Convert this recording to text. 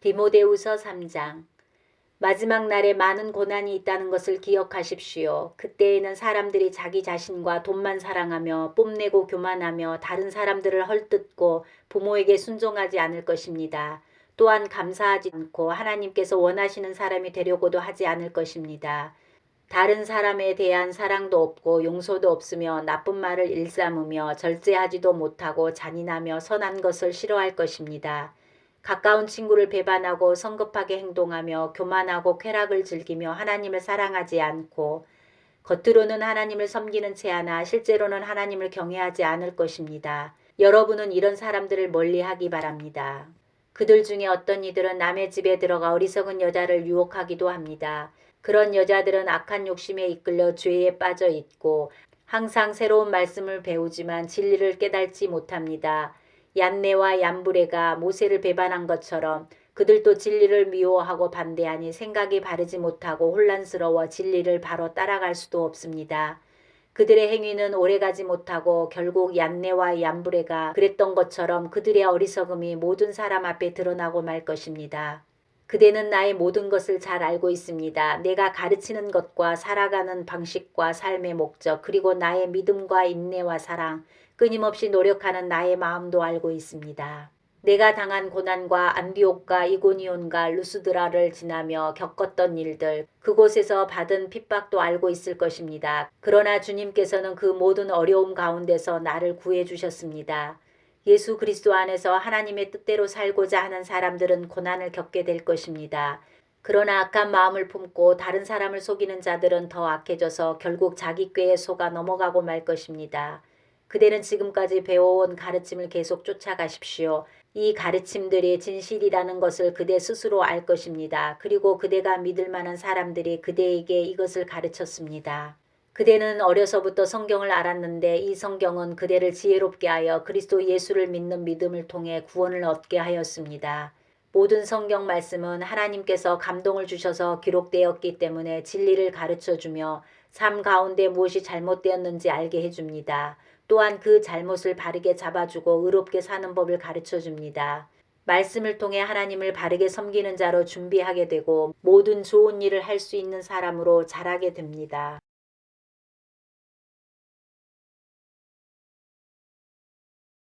디모데후서 3장 마지막 날에 많은 고난이 있다는 것을 기억하십시오. 그때에는 사람들이 자기 자신과 돈만 사랑하며 뽐내고 교만하며 다른 사람들을 헐뜯고 부모에게 순종하지 않을 것입니다. 또한 감사하지 않고 하나님께서 원하시는 사람이 되려고도 하지 않을 것입니다. 다른 사람에 대한 사랑도 없고 용서도 없으며 나쁜 말을 일삼으며 절제하지도 못하고 잔인하며 선한 것을 싫어할 것입니다. 가까운 친구를 배반하고 성급하게 행동하며 교만하고 쾌락을 즐기며 하나님을 사랑하지 않고 겉으로는 하나님을 섬기는 채 하나 실제로는 하나님을 경외하지 않을 것입니다. 여러분은 이런 사람들을 멀리하기 바랍니다. 그들 중에 어떤 이들은 남의 집에 들어가 어리석은 여자를 유혹하기도 합니다. 그런 여자들은 악한 욕심에 이끌려 죄에 빠져 있고 항상 새로운 말씀을 배우지만 진리를 깨닫지 못합니다. 얀네와 얀브레가 모세를 배반한 것처럼 그들도 진리를 미워하고 반대하니 생각이 바르지 못하고 혼란스러워 진리를 바로 따라갈 수도 없습니다. 그들의 행위는 오래가지 못하고 결국 얀네와 얀브레가 그랬던 것처럼 그들의 어리석음이 모든 사람 앞에 드러나고 말 것입니다. 그대는 나의 모든 것을 잘 알고 있습니다. 내가 가르치는 것과 살아가는 방식과 삶의 목적, 그리고 나의 믿음과 인내와 사랑, 끊임없이 노력하는 나의 마음도 알고 있습니다. 내가 당한 고난과 안디옥과 이고니온과 루스드라를 지나며 겪었던 일들, 그곳에서 받은 핍박도 알고 있을 것입니다. 그러나 주님께서는 그 모든 어려움 가운데서 나를 구해 주셨습니다. 예수 그리스도 안에서 하나님의 뜻대로 살고자 하는 사람들은 고난을 겪게 될 것입니다. 그러나 악한 마음을 품고 다른 사람을 속이는 자들은 더 악해져서 결국 자기 꾀에 속아 넘어가고 말 것입니다. 그대는 지금까지 배워온 가르침을 계속 쫓아가십시오. 이 가르침들이 진실이라는 것을 그대 스스로 알 것입니다. 그리고 그대가 믿을 만한 사람들이 그대에게 이것을 가르쳤습니다. 그대는 어려서부터 성경을 알았는데 이 성경은 그대를 지혜롭게 하여 그리스도 예수를 믿는 믿음을 통해 구원을 얻게 하였습니다. 모든 성경 말씀은 하나님께서 감동을 주셔서 기록되었기 때문에 진리를 가르쳐 주며 삶 가운데 무엇이 잘못되었는지 알게 해줍니다. 또한 그 잘못을 바르게 잡아주고 의롭게 사는 법을 가르쳐 줍니다. 말씀을 통해 하나님을 바르게 섬기는 자로 준비하게 되고 모든 좋은 일을 할 수 있는 사람으로 자라게 됩니다.